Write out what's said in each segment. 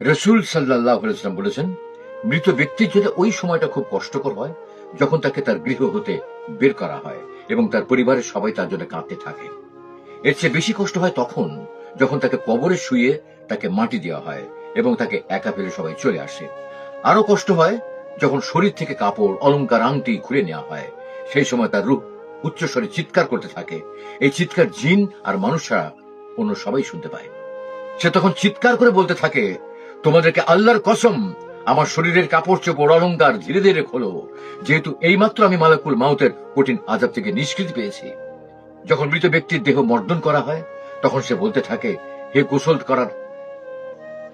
রসুল সাল্লাহ ইসলাম বলেছেন, মৃত ব্যক্তির জন্য ওই সময়টা খুব কষ্টকর হয়, যখন তাকে তার গৃহ হতে বের করা হয় এবং তার পরিবারের সবাই তার জন্য কাঁদতে থাকে। এর চেয়ে বেশি কষ্ট হয় তখন, যখন তাকে কবরে শুয়ে তাকে মাটি দেওয়া হয় এবং তাকে একা ফেলে সবাই চলে আসে। আরও কষ্ট হয় যখন শরীর থেকে কাপড়, অলংকার, আংটি খুলে নেওয়া হয়। সেই সময় তার রূপ উচ্চস্বরে চিৎকার করতে থাকে। এই চিৎকার জিন আর মানুষরা অন্য সবাই শুনতে পায়। সে তখন চিৎকার করে বলতে থাকে তোমাদেরকে আল্লাহর কসম, আমার শরীরের কাপড় চোপড় অলঙ্কার ধীরে ধীরে খোলো। যেহেতু এইমাত্র আমি মালাকুল মাউতের কঠিন আজাব থেকে নিষ্কৃতি পেয়েছি। যখন মৃত ব্যক্তির দেহ মর্দন করা হয়, তখন সে বলতে থাকে, হে গোসল করার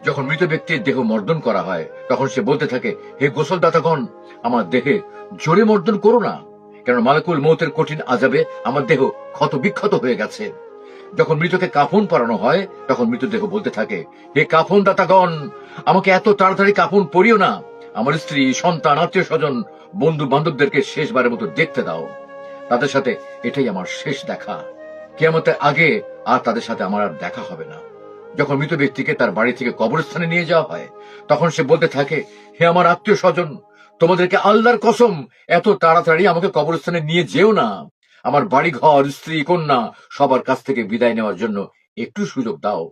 যখন মৃত ব্যক্তির দেহ মর্দন করা হয়, তখন সে বলতে থাকে, হে গোসল দাতাগণ আমার দেহে জোরে মর্দন করো না। কেন মালাকুল মৌতের কঠিন আজাবে আমার দেহ ক্ষত বিক্ষত হয়ে গেছে। যখন মৃতকে কাফন পরানো হয়, তখন মৃতদেহ বলতে থাকে, হে কাফন দাতাগণ আমাকে এত তাড়াতাড়ি কাফন পরিও না। আমার স্ত্রী, সন্তান আত্মীয় স্বজন বন্ধু বান্ধবদেরকে শেষবারের মতো দেখতে দাও। তাদের সাথে এটাই আমার শেষ দেখা। কেয়ামতের আগে আর তাদের সাথে আমার আর দেখা হবে না। যখন মৃত ব্যক্তিকে তার বাড়ি থেকে কবরস্থানে নিয়ে যাওয়া হয়, তখন সে বলতে থাকে, হে আমার আত্মীয় স্বজন তোমাদেরকে আল্লাহর কসম, এত তাড়াতাড়ি আমাকে কবরস্থানে নিয়ে যেও না। আমার বাড়ি ঘর স্ত্রী, কন্যা সবার কাছ থেকে বিদায় নেওয়ার জন্য একটু সুযোগ দাও।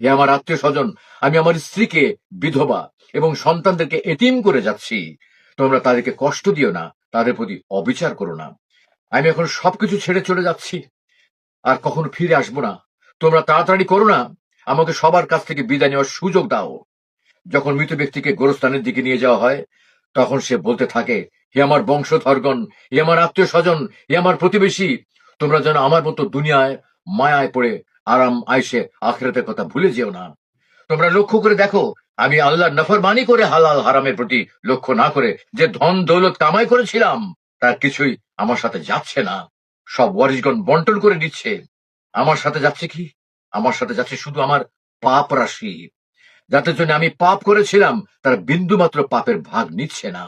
হে আমার আত্মীয় স্বজন আমি আমার স্ত্রীকে বিধবা এবং সন্তানদেরকে এতিম করে যাচ্ছি। তোমরা তাদেরকে কষ্ট দিও না, তাদের প্রতি অবিচার করো না। আমি এখন সবকিছু ছেড়ে চলে যাচ্ছি, আর কখনো ফিরে আসব না। তোমরা তাড়াতাড়ি করো না, আমাকে সবার কাছ থেকে বিদায় নেওয়ার সুযোগ দাও। যখন মৃত ব্যক্তিকে গোরস্থানের দিকে নিয়ে যাওয়া হয়, তখন সে বলতে থাকে হে আমার বংশধরগণ, হে আমার আত্মীয় স্বজন হে আমার প্রতিবেশী, তোমরা যেন আমার মতো দুনিয়ায় মায়ায় পড়ে আরাম আইসে আখেরাতের কথা ভুলে যেও না। তোমরা লক্ষ্য করে দেখো, আমি আল্লাহর নফরমানি করে হালাল হারামের প্রতি লক্ষ্য না করে যে ধন দৌলত কামাই করেছিলাম তার কিছুই আমার সাথে যাচ্ছে না। সব ওয়ারিশগণ বন্টন করে দিচ্ছে আমার সাথে যাচ্ছে কি? আমার সাথে যাচ্ছে শুধু আমার পাপ রাশি। যাদের জন্য আমি পাপ করেছিলাম, তার বিন্দু মাত্র পাপের ভাগ নিচ্ছে না।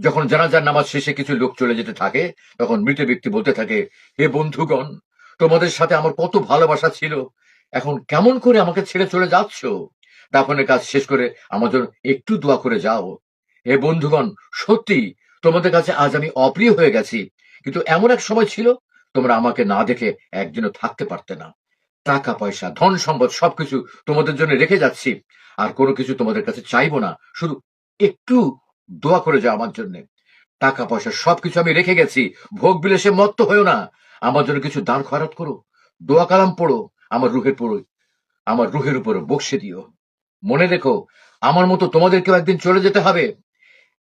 যখন জানাজার নামাজ শেষে কিছু লোক চলে যেতে থাকে, তখন মৃত ব্যক্তি বলতে থাকে, হে বন্ধুগণ, তোমাদের সাথে আমার কত ভালোবাসা ছিল। এখন কেমন করে আমাকে ছেড়ে চলে যাচ্ছ? দাফনের কাজ শেষ করে জন্য একটু দোয়া করে যাও। হে বন্ধুগণ, সত্যি, তোমাদের কাছে আজ আমি অপ্রিয় হয়ে গেছি, কিন্তু এমন এক সময় ছিল, তোমরা আমাকে না দেখে একদিনও থাকতে পারতে না। টাকা, পয়সা, ধন সম্পদ সবকিছু তোমাদের জন্য রেখে যাচ্ছি। আর কোনো কিছু তোমাদের কাছে চাইব না, শুধু একটু দোয়া করে যাও আমার জন্য। টাকা পয়সা সবকিছু আমি রেখে গেছি। ভোগ বিলাসে মত্ত হয়েও না। আমার জন্য কিছু দান খয়রাত করো। দোয়া কালাম পড়ো। আমার রুহের পড়ো আমার রুহের উপরে বক্সে দিও। মনে রেখো, আমার মতো তোমাদেরকেও একদিন চলে যেতে হবে।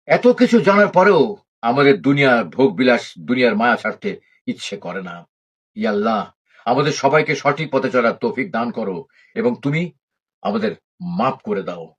এত কিছু জানার পরেও আমাদের দুনিয়ার ভোগ বিলাস, দুনিয়ার মায়া ছাড়তে ইচ্ছে করে না। ইয়াল্লাহ আমাদের সবাইকে সঠিক পথে চলার তৌফিক দান করো এবং তুমি আমাদের মাফ করে দাও।